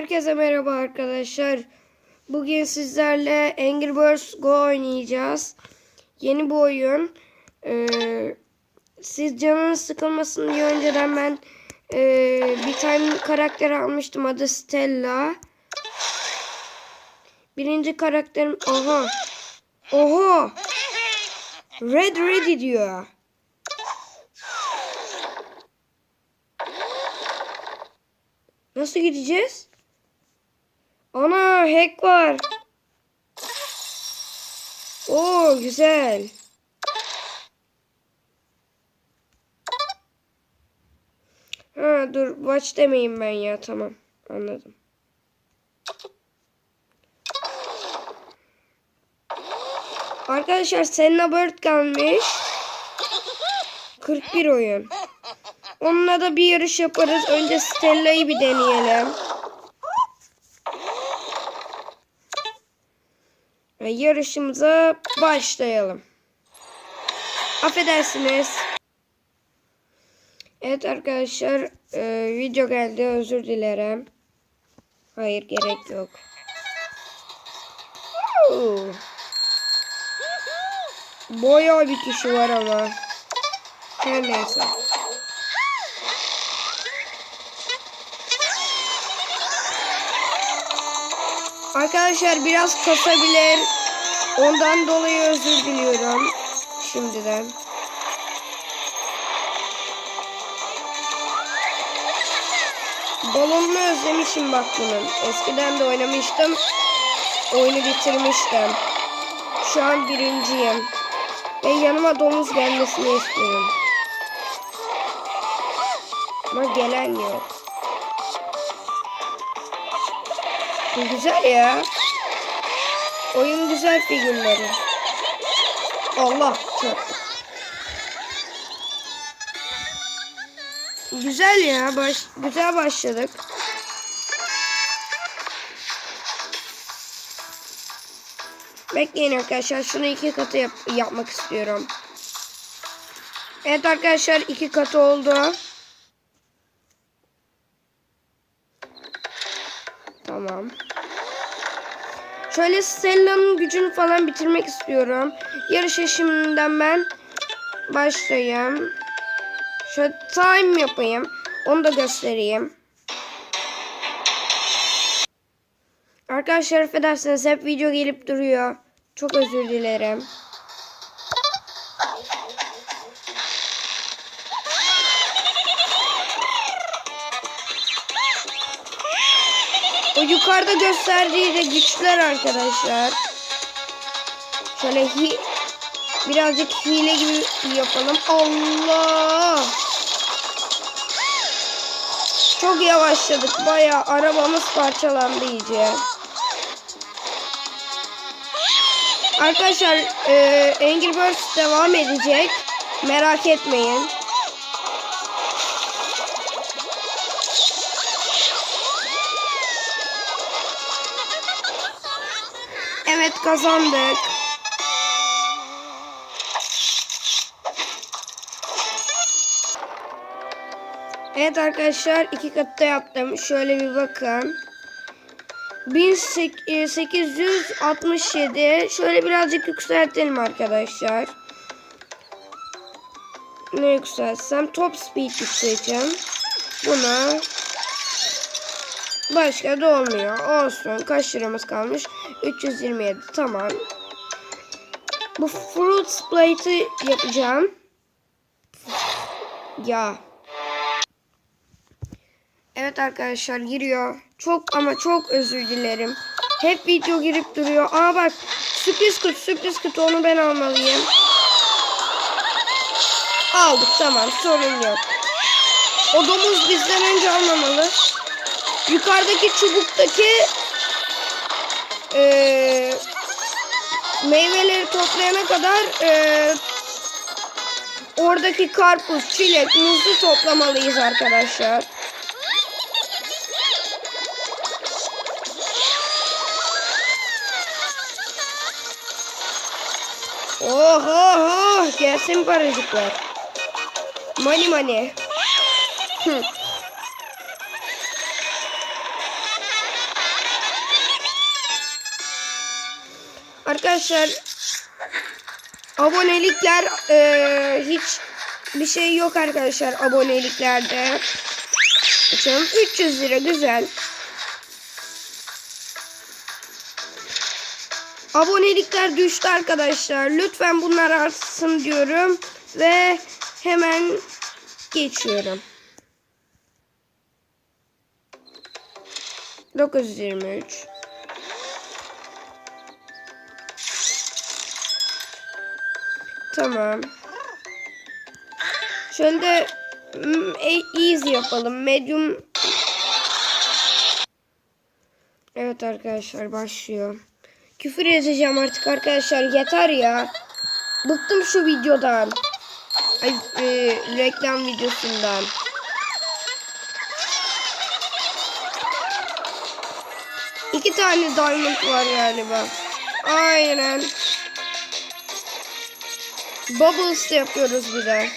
Herkese merhaba arkadaşlar. Bugün sizlerle Angry Birds Go oynayacağız. Yeni bir oyun. Ee, siz canınız sıkılmasın diye önceden ben ee, bir tane karakter almıştım. Adı Stella. Birinci karakterim... Oha. Oha. Red Ready diyor. Nasıl gideceğiz? Ana hack var. Oo güzel. Ha dur watch demeyeyim ben ya tamam anladım. Arkadaşlar Senna Bird gelmiş. 41 oyun. Onunla da bir yarış yaparız. Önce Stella'yı bir deneyelim. Ve yarışımıza başlayalım. Affedersiniz. Evet arkadaşlar e, video geldi özür dilerim. Hayır gerek yok. Oo. Bayağı bir kişi var ama. Her neyse. Arkadaşlar biraz kasabilir. Ondan dolayı özür diliyorum. Şimdiden. Balonunu özlemişim bak bunun. Eskiden de oynamıştım. Oyunu bitirmiştim. Şu an birinciyim. Ve yanıma domuz gelmesini istiyorum. Ama gelen yok. Bu güzel ya. Oyun güzel figürleri. Allah çarptı. Güzel ya. Baş, güzel başladık. Bekleyin arkadaşlar. Şunu iki katı yap yapmak istiyorum. Evet arkadaşlar iki katı oldu. Tamam. Şöyle Stella'nın gücünü falan bitirmek istiyorum. Yarışa şimdiden ben başlayayım. Şöyle time yapayım. Onu da göstereyim. Arkadaşlar affedersiniz hep video gelip duruyor. Çok özür dilerim. O yukarıda gösterdiği de güçler arkadaşlar. Şöyle hi birazcık hile gibi yapalım. Allah! Çok yavaşladık. Baya arabamız parçalandı iyice. Arkadaşlar e, Angry Birds devam edecek. Merak etmeyin. Evet kazandık. Evet arkadaşlar iki katta yaptım. Şöyle bir bakın. 1867 şöyle birazcık yükseltelim arkadaşlar. Ne yükseltsem top speed yükselteceğim. Buna başka da olmuyor. Olsun. Kaç liramız kalmış? 327. Tamam. Bu fruit plate'i yapacağım. Ya. Evet arkadaşlar giriyor. Çok ama çok özür dilerim. Hep video girip duruyor. Aa bak sürpriz kutu sürpriz kutu onu ben almalıyım. Aldık tamam sorun yok. O domuz bizden önce almamalı. Yukarıdaki çubuktaki e, meyveleri toplayana kadar e, oradaki karpuz, çilek, muzlu toplamalıyız arkadaşlar. Oh oh oh gelsin paracıklar. Money money. Hı. Arkadaşlar abonelikler eee, hiç bir şey yok arkadaşlar aboneliklerde. Açalım 300 lira güzel. Abonelikler düştü arkadaşlar. Lütfen bunlar artsın diyorum. Ve hemen geçiyorum. 923 Tamam. Şöyle de mm, e- easy yapalım. Medium Evet arkadaşlar başlıyor. Küfür yazacağım artık arkadaşlar. Yeter ya. Bıktım şu videodan. Ay, e, reklam videosundan. İki tane diamond var galiba. Aynen. Bubbles yapıyoruz bir de.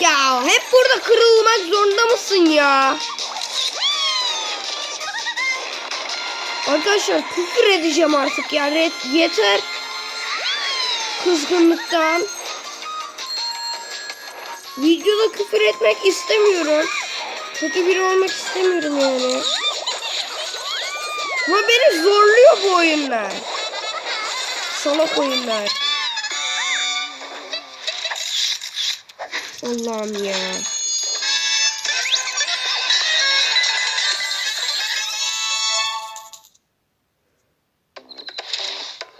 Ya hep burada kırılmak zorunda mısın ya? Arkadaşlar küfür edeceğim artık ya. Red- yeter. Kızgınlıktan. Videoda küfür etmek istemiyorum. Kötü biri olmak istemiyorum yani. Ama beni zorluyor bu oyunlar. Salak oyunlar. Allah'ım ya.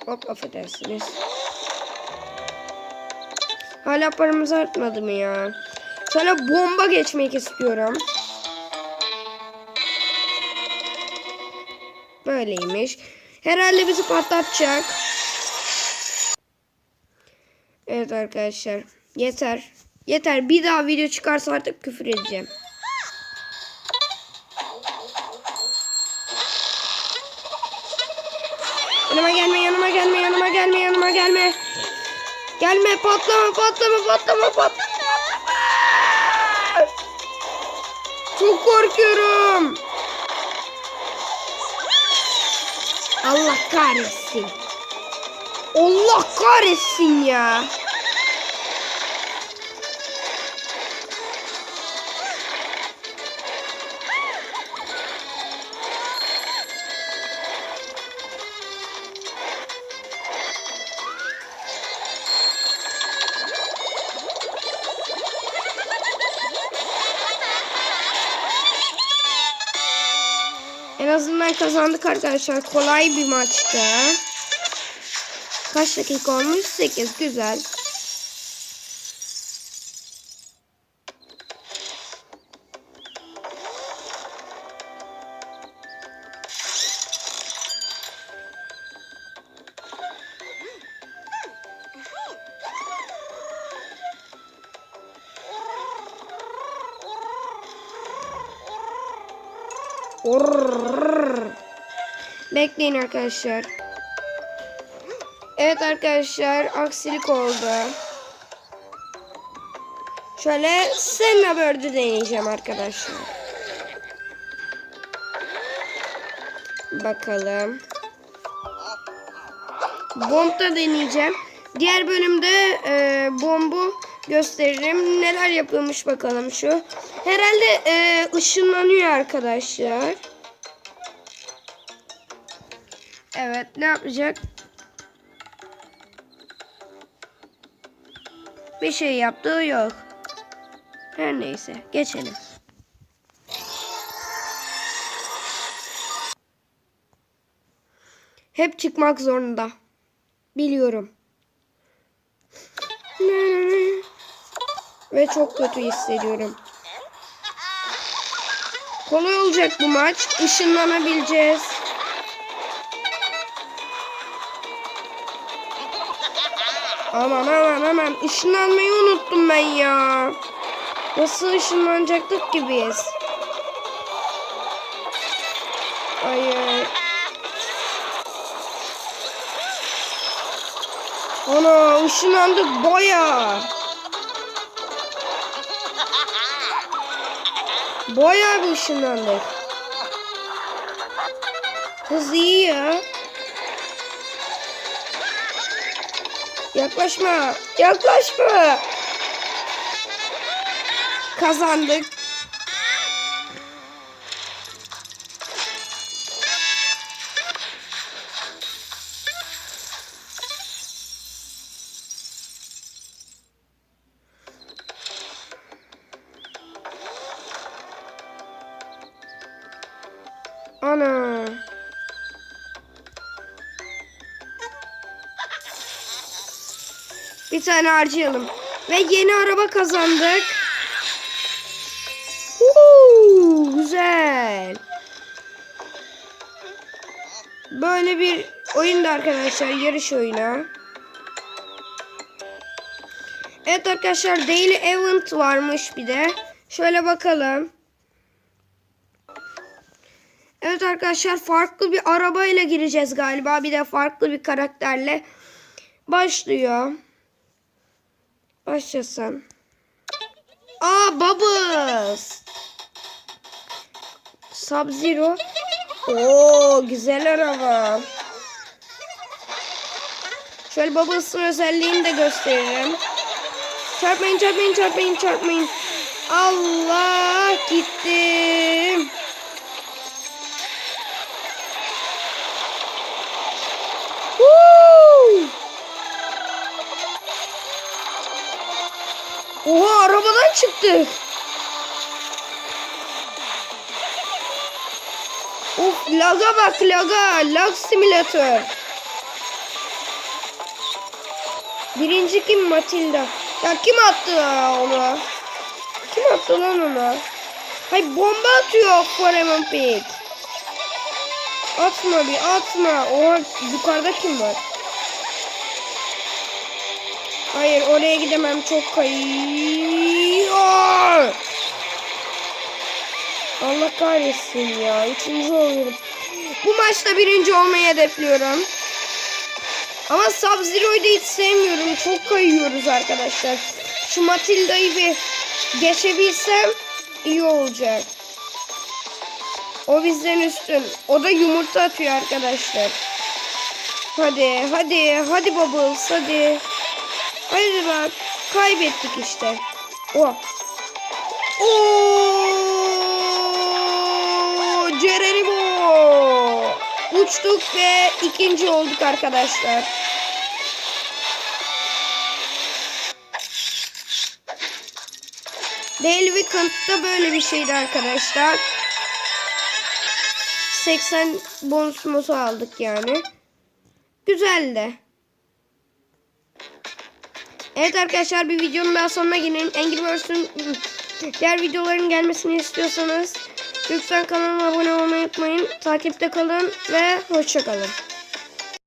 Hop affedersiniz. Hala paramız artmadı mı ya? Sana bomba geçmek istiyorum. Böyleymiş. Herhalde bizi patlatacak. Evet arkadaşlar. Yeter. Yeter. Bir daha video çıkarsa artık küfür edeceğim. Yanıma gelme, yanıma gelme, yanıma gelme, yanıma gelme. Gelme, patlama, patlama, patlama, patlama. Çok korkuyorum. Allah kahretsin. Allah kahretsin ya. En azından kazandık arkadaşlar. Kolay bir maçtı. Kaç dakika olmuş? 8. Güzel. Bekleyin arkadaşlar. Evet arkadaşlar aksilik oldu. Şöyle Senna Bird'ü deneyeceğim arkadaşlar. Bakalım. Bomb da deneyeceğim. Diğer bölümde e, bombu gösteririm. Neler yapıyormuş bakalım şu. Herhalde e, ışınlanıyor arkadaşlar. Evet ne yapacak? Bir şey yaptığı yok. Her neyse geçelim. Hep çıkmak zorunda. Biliyorum. Ve çok kötü hissediyorum. Kolay olacak bu maç. Işınlanabileceğiz. Aman aman aman. Işınlanmayı unuttum ben ya. Nasıl ışınlanacaktık ki biz? Hayır. Ana ışınlandık baya. Baya bir ışınlandık. Hız iyi ya. Yaklaşma. Yaklaşma. Kazandık. Ana. Bir tane harcayalım. Ve yeni araba kazandık. Uuu, güzel. Böyle bir oyunda arkadaşlar yarış oyunu. Evet arkadaşlar daily event varmış bir de. Şöyle bakalım. Evet arkadaşlar farklı bir arabayla gireceğiz galiba. Bir de farklı bir karakterle başlıyor. Başlasın. Aa Bubbles. Sub Zero. Oo güzel araba. Şöyle Bubbles'ın özelliğini de gösteririm. Çarpmayın çarpmayın çarpmayın çarpmayın. Allah gittim. Oha arabadan çıktık. Of laga bak laga. Lag simülatör. Birinci kim Matilda? Ya kim attı onu? Kim attı lan onu? Hay bomba atıyor Foreman Pig. Atma bir atma. Oha yukarıda kim var? Hayır oraya gidemem çok kayıyor. Allah kahretsin ya. Üçüncü oluyorum. Bu maçta birinci olmayı hedefliyorum. Ama Sub-Zero'yu da hiç sevmiyorum. Çok kayıyoruz arkadaşlar. Şu Matilda'yı bir geçebilsem iyi olacak. O bizden üstün. O da yumurta atıyor arkadaşlar. Hadi hadi hadi Bubbles hadi. Hadi bak kaybettik işte. O. Oo! Geronimo. Uçtuk ve ikinci olduk arkadaşlar. Daily Weekend'da böyle bir şeydi arkadaşlar. 80 bonus aldık yani. Güzeldi. Evet arkadaşlar bir videonun daha sonuna gelin. Angry Birds'ün diğer videoların gelmesini istiyorsanız lütfen kanalıma abone olmayı unutmayın. Takipte kalın ve hoşçakalın.